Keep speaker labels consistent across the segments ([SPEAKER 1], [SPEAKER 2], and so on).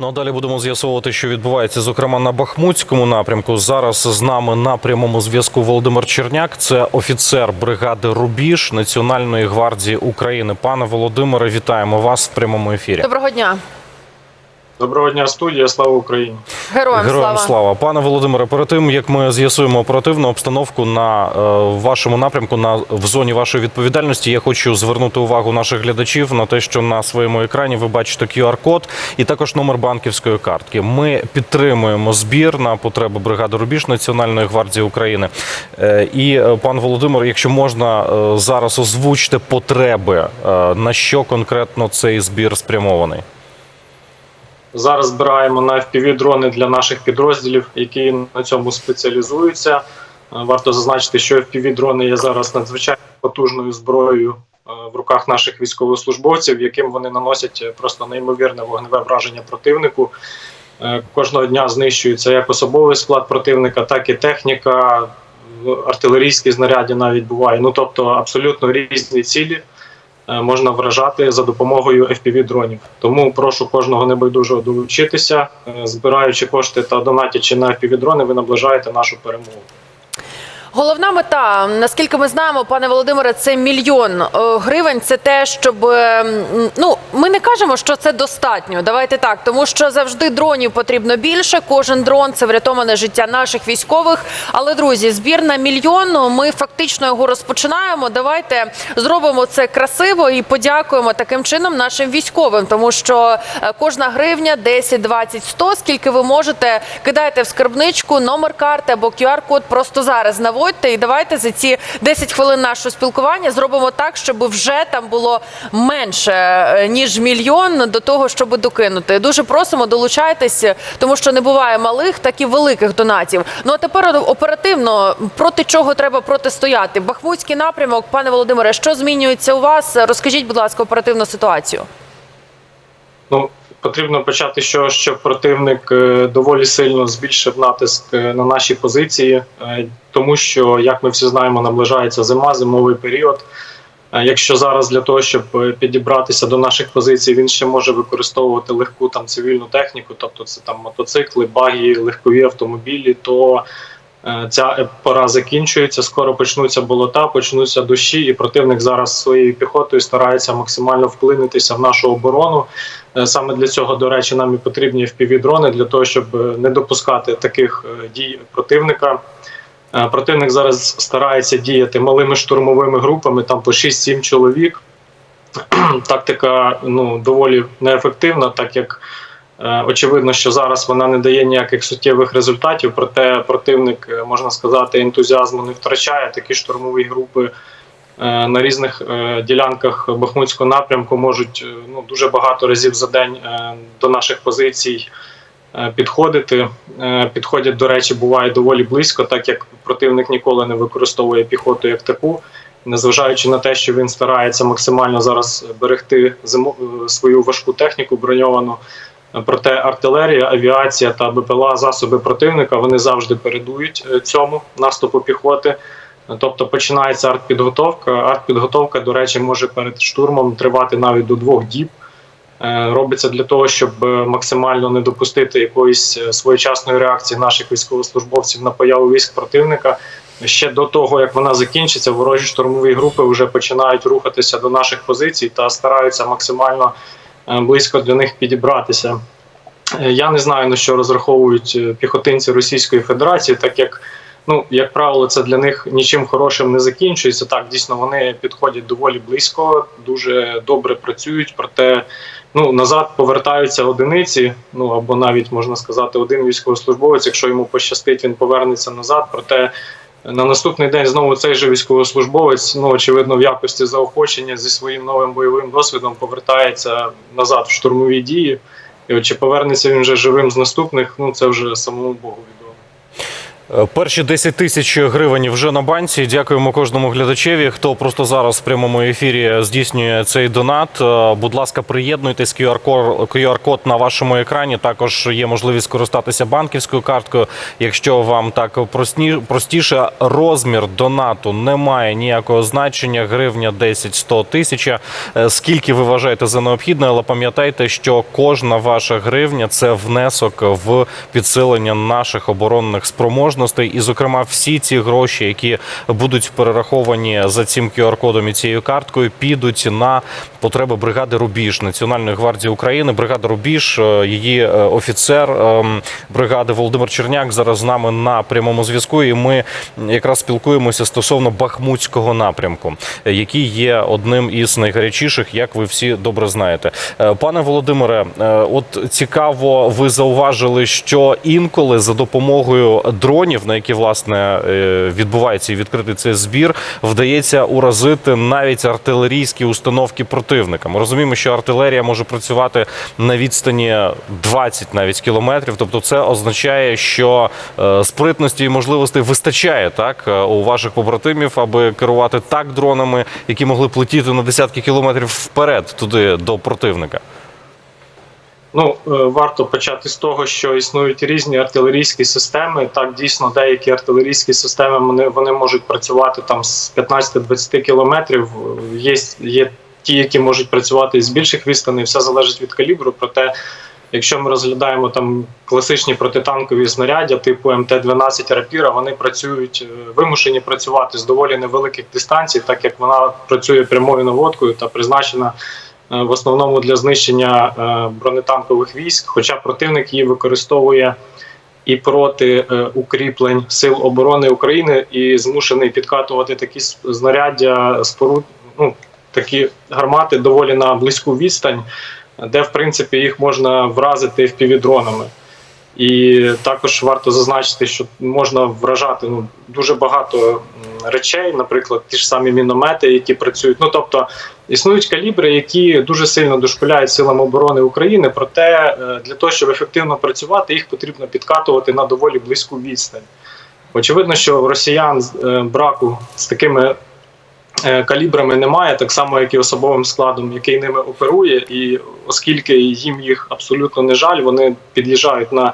[SPEAKER 1] Ну а далі будемо з'ясовувати, що відбувається, зокрема на Бахмутському напрямку. Зараз з нами на прямому зв'язку Володимир Черняк. Це офіцер бригади Рубіж Національної гвардії України. Пане Володимире, вітаємо вас в прямому ефірі.
[SPEAKER 2] Доброго дня,
[SPEAKER 3] Доброго дня, студія. Слава Україні.
[SPEAKER 2] героям,
[SPEAKER 1] Героям
[SPEAKER 2] слава.
[SPEAKER 1] слава, пане Володимире. Перед тим як ми з'ясуємо оперативну обстановку на е, вашому напрямку, на в зоні вашої відповідальності, я хочу звернути увагу наших глядачів на те, що на своєму екрані ви бачите QR-код і також номер банківської картки. Ми підтримуємо збір на потреби бригади Рубіж Національної гвардії України. Е, і е, пан Володимир, якщо можна е, зараз озвучте потреби, е, на що конкретно цей збір спрямований.
[SPEAKER 3] Зараз збираємо на FPV дрони для наших підрозділів, які на цьому спеціалізуються. Е, Варто зазначити, що FPV дрони є зараз надзвичайно потужною зброєю е, в руках наших військовослужбовців, яким вони наносять е, просто неймовірне вогневе враження противнику. Кожного дня знищується як особовий склад противника, так і техніка, артилерійські знаряддя навіть буває. Ну тобто абсолютно різні цілі. Е, можна вражати за допомогою fpv дронів. Тому прошу кожного небайдужого долучитися, Е, збираючи кошти та донатячи на fpv дрони, ви наближаєте нашу перемогу.
[SPEAKER 2] Головна мета, наскільки ми знаємо, пане Володимире, це мільйон е, гривень. Це те, щоб е, ну ми не кажемо, що це достатньо. Давайте так, тому що завжди дронів потрібно більше. Кожен дрон це врятоване життя наших військових. Але друзі, збір на мільйон. Ми фактично його розпочинаємо. Давайте зробимо це красиво і подякуємо таким чином нашим військовим, тому що е, кожна гривня 10, 20, 100, скільки ви можете, кидайте в скарбничку, номер карти або QR-код просто зараз наводьте. І давайте за ці 10 хвилин нашого спілкування зробимо так, щоб вже там було менше е, ніж мільйон до того, щоб докинути. Дуже просимо долучайтесь, тому що не буває малих, так і великих донатів. Ну а тепер оперативно проти чого треба протистояти? Бахмутський напрямок, пане Володимире, що змінюється у вас? Розкажіть, будь ласка, оперативну ситуацію.
[SPEAKER 3] Ну, потрібно почати, що противник е, доволі сильно збільшив натиск е, на наші позиції, е, тому що, як ми всі знаємо, наближається зима, зимовий період. Якщо зараз для того, щоб підібратися до наших позицій, він ще може використовувати легку там цивільну техніку, тобто це там мотоцикли, баги, легкові автомобілі, то ця е, пора закінчується. Скоро почнуться болота, почнуться дощі, і противник зараз своєю піхотою старається максимально вклинитися в нашу оборону. Е, Саме для цього, до речі, нам і потрібні FPV-дрони для того, щоб е, не допускати таких дій противника. Противник зараз старається діяти малими штурмовими групами, там по 6-7 чоловік. Тактика ну, доволі неефективна, так як очевидно, що зараз вона не дає ніяких суттєвих результатів, проте противник, е, можна сказати, ентузіазму не втрачає. Такі штурмові групи е, на різних е, ділянках Бахмутського напрямку можуть е, ну, дуже багато разів за день е, до наших позицій е, підходити. Е, Підходять, до речі, буває доволі близько, так як противник ніколи не використовує піхоту як таку. Незважаючи на те, що він старається максимально зараз берегти зиму, е, свою важку техніку броньовану, Е, проте артилерія, авіація та БПЛА засоби противника вони завжди передують е, цьому наступу піхоти. Тобто починається артпідготовка. Артпідготовка, до речі, може перед штурмом тривати навіть до двох діб. Е, Робиться для того, щоб е, максимально не допустити якоїсь своєчасної реакції наших військовослужбовців на появу військ противника. Ще до того, як вона закінчиться, ворожі штурмові групи вже починають рухатися до наших позицій та стараються максимально близько до них підібратися. Е, Я не знаю на що розраховують е, піхотинці Російської Федерації, так як ну, як правило, це для них нічим хорошим не закінчується. Так, дійсно, вони підходять доволі близько, дуже добре працюють, проте ну назад повертаються одиниці. Ну або навіть можна сказати, один військовослужбовець. Якщо йому пощастить, він повернеться назад. Проте на наступний день знову цей же військовослужбовець, ну очевидно, в якості заохочення зі своїм новим бойовим досвідом повертається назад в штурмові дії. І чи повернеться він вже живим з наступних, ну це вже самому Богу
[SPEAKER 1] Перші 10 тисяч гривень вже на банці. Дякуємо кожному глядачеві. Хто просто зараз в прямому ефірі здійснює цей донат. Е, Будь ласка, приєднуйтесь. QR-код на вашому екрані. Також є можливість скористатися банківською карткою. Якщо вам так прості- простіше, розмір донату не має ніякого значення. Гривня 10, 100, тисяча. Е, Скільки ви вважаєте за необхідне, але пам'ятайте, що кожна ваша гривня це внесок в підсилення наших оборонних спроможностей. І, зокрема, всі ці гроші, які будуть перераховані за цим QR-кодом і цією карткою, підуть на потреби бригади Рубіж Національної гвардії України. Бригада Рубіж, е, її е, офіцер ем, бригади Володимир Черняк зараз з нами на прямому зв'язку. І ми якраз спілкуємося стосовно Бахмутського напрямку, який є одним із найгарячіших, як ви всі добре знаєте. Е, Пане Володимире, от цікаво, ви зауважили, що інколи за допомогою дронів, на які власне е, відбувається і відкритий цей збір, вдається уразити навіть артилерійські установки противника. Ми розуміємо, що артилерія може працювати на відстані 20 навіть кілометрів. Тобто, це означає, що е, спритності і можливостей вистачає так е, у ваших побратимів, аби керувати так дронами, які могли б летіти на десятки кілометрів вперед туди до противника.
[SPEAKER 3] Ну, е, варто почати з того, що існують різні артилерійські системи. Так, дійсно, деякі артилерійські системи вони, вони можуть працювати там з 15-20 кілометрів. Є, є ті, які можуть працювати з більших відстаней, все залежить від калібру. Проте, якщо ми розглядаємо там класичні протитанкові знаряддя, типу МТ-12 Рапіра, вони працюють е, вимушені працювати з доволі невеликих дистанцій, так як вона працює прямою наводкою та призначена в основному для знищення е, бронетанкових військ, хоча противник її використовує і проти е, укріплень сил оборони України і змушений підкатувати такі знаряддя споруд, ну, такі гармати доволі на близьку відстань, де в принципі їх можна вразити впівдронами. І також варто зазначити, що можна вражати ну, дуже багато речей, наприклад, ті ж самі міномети, які працюють. Ну тобто існують калібри, які дуже сильно дошкуляють силам оборони України. Проте е, для того, щоб ефективно працювати, їх потрібно підкатувати на доволі близьку відстань. Очевидно, що росіян е, браку з такими калібрами немає, так само як і особовим складом, який ними оперує, і оскільки їм їх абсолютно не жаль, вони під'їжджають на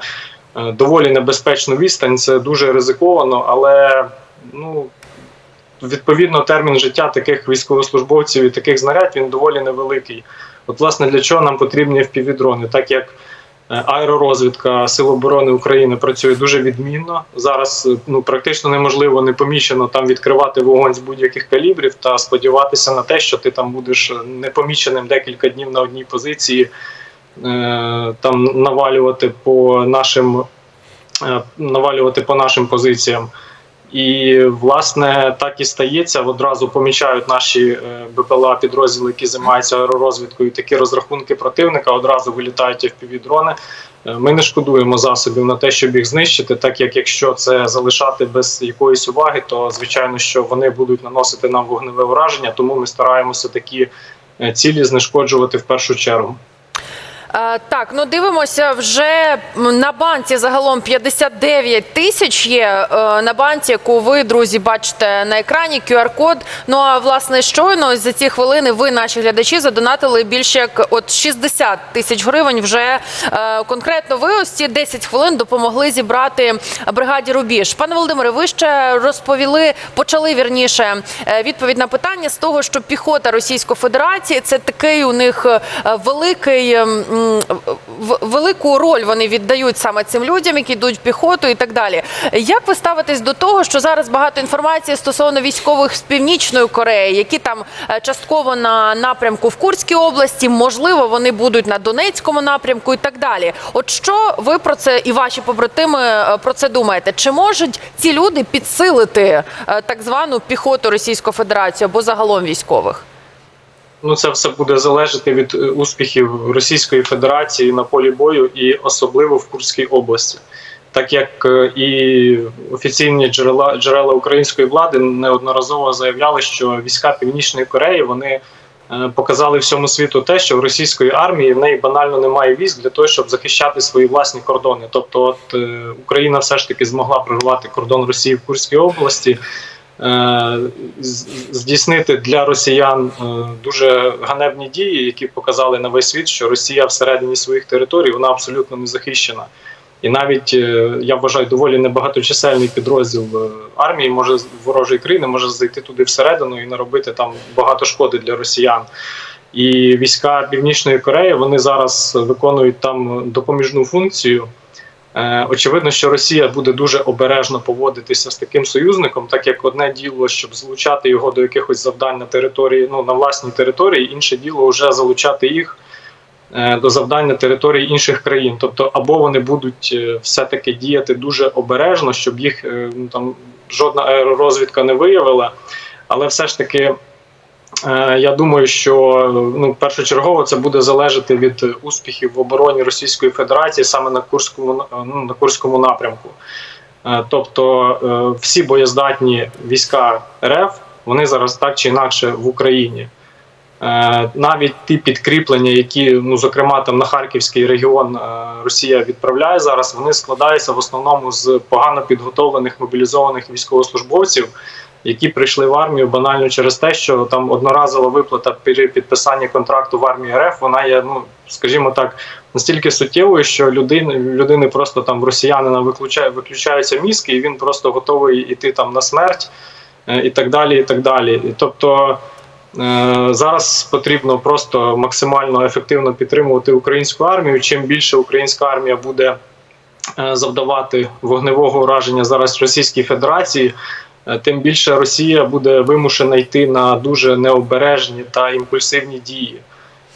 [SPEAKER 3] е, доволі небезпечну відстань. Це дуже ризиковано, але ну. Відповідно, термін життя таких військовослужбовців і таких знарядь він доволі невеликий. От, власне, для чого нам потрібні впівдрони? Так як е, аеророзвідка Сил оборони України працює дуже відмінно. Зараз е, ну практично неможливо не помічено там відкривати вогонь з будь-яких калібрів та сподіватися на те, що ти там будеш непоміченим декілька днів на одній позиції, е, там навалювати по нашим е, навалювати по нашим позиціям. І власне так і стається. Одразу помічають наші е, БПЛА підрозділи, які займаються аеророзвідкою. Такі розрахунки противника одразу вилітають FPV-дрони. Е, Ми не шкодуємо засобів на те, щоб їх знищити, так як якщо це залишати без якоїсь уваги, то звичайно, що вони будуть наносити нам вогневе ураження. Тому ми стараємося такі е, цілі знешкоджувати в першу чергу.
[SPEAKER 2] Е, Так, ну дивимося вже на банці загалом 59 тисяч є е, на банці, яку ви, друзі, бачите на екрані. QR-код. Ну а власне щойно за ці хвилини ви, наші глядачі, задонатили більше як от 60 тисяч гривень. Вже е, конкретно ви ось ці 10 хвилин допомогли зібрати бригаді Рубіж. Пане Володимире, ви ще розповіли, почали вірніше відповідь на питання з того, що піхота Російської Федерації це такий у них великий. Велику роль вони віддають саме цим людям, які йдуть в піхоту і так далі. Як ви ставитесь до того, що зараз багато інформації стосовно військових з північної Кореї, які там е, частково на напрямку в Курській області, можливо, вони будуть на Донецькому напрямку і так далі. От що ви про це і ваші побратими е, про це думаєте? Чи можуть ці люди підсилити е, так звану піхоту Російської Федерації або загалом військових?
[SPEAKER 3] Ну, це все буде залежати від е, успіхів Російської Федерації на полі бою і особливо в Курській області. Так як е, і офіційні джерела джерела української влади неодноразово заявляли, що війська Північної Кореї вони е, показали всьому світу те, що в російської армії в неї банально немає військ для того, щоб захищати свої власні кордони. Тобто, от Україна все ж таки змогла прорвати кордон Росії в Курській області. Е, Здійснити для росіян е, дуже ганебні дії, які показали на весь світ, що Росія всередині своїх територій вона абсолютно не захищена. І навіть е, я вважаю, доволі небагаточисельний підрозділ армії може ворожої країни може зайти туди всередину і наробити там багато шкоди для росіян. І війська Північної Кореї вони зараз виконують там допоміжну функцію. Е, Очевидно, що Росія буде дуже обережно поводитися з таким союзником, так як одне діло, щоб залучати його до якихось завдань на території, ну на власній території, інше діло вже залучати їх е, до завдань на території інших країн. Тобто, або вони будуть е, все-таки діяти дуже обережно, щоб їх ну, там жодна аеророзвідка не виявила, але все ж таки. Е, Я думаю, що ну першочергово це буде залежати від успіхів в обороні Російської Федерації саме на Курському на- ну, на Курському напрямку. Е, Тобто е, всі боєздатні війська РФ вони зараз так чи інакше в Україні. Е, Навіть ті підкріплення, які ну зокрема там на Харківський регіон е, Росія відправляє зараз, вони складаються в основному з погано підготовлених мобілізованих військовослужбовців, які прийшли в армію банально через те, що там одноразова виплата при підписанні контракту в армії РФ, вона є, ну скажімо так, настільки суттєвою, що людини, людини просто там росіянина виключає, виключаються мізки, і він просто готовий іти там на смерть е, і так далі. І так далі. І, тобто е, зараз потрібно просто максимально ефективно підтримувати українську армію. Чим більше українська армія буде е, завдавати вогневого ураження зараз Російській Федерації, тим більше Росія буде вимушена йти на дуже необережні та імпульсивні дії.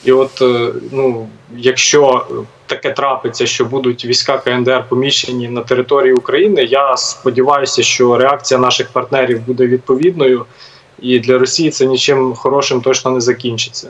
[SPEAKER 3] І от е, ну, якщо таке трапиться, що будуть війська КНДР поміщені на території України, я сподіваюся, що реакція наших партнерів буде відповідною, і для Росії це нічим хорошим точно не закінчиться.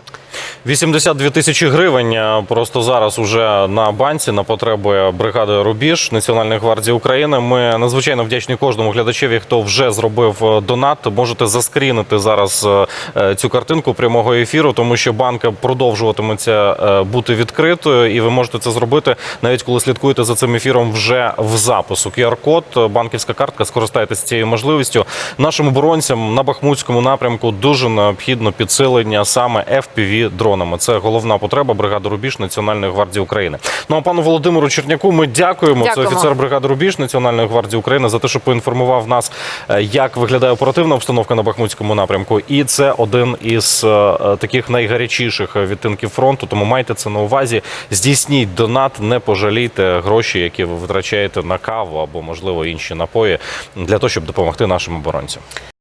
[SPEAKER 1] 82 тисячі гривень е, просто зараз уже на банці на потреби бригади Рубіж Національної гвардії України. Ми надзвичайно вдячні кожному глядачеві, хто вже зробив е, донат. Можете заскрінити зараз е, цю картинку прямого ефіру, тому що банка продовжуватиметься бути відкритою, і ви можете це зробити навіть коли слідкуєте за цим ефіром вже в запису. QR-код, е, банківська картка. Скористайтеся цією можливістю. Нашим оборонцям на Бахмутському напрямку дуже необхідно підсилення саме fpv дронами. Це головна потреба бригади Рубіж Національної гвардії України. Ну а пану Володимиру Черняку ми дякуємо.
[SPEAKER 2] Дякуємо.
[SPEAKER 1] Це офіцер бригади Рубіж Національної гвардії України за те, що поінформував нас, е, як виглядає оперативна обстановка на Бахмутському напрямку. І це один із е, е, таких найгарячіших відтинків фронту. Тому майте це на увазі. Здійсніть донат, не пожалійте гроші, які ви витрачаєте на каву або можливо інші напої для того, щоб допомогти нашим оборонцям.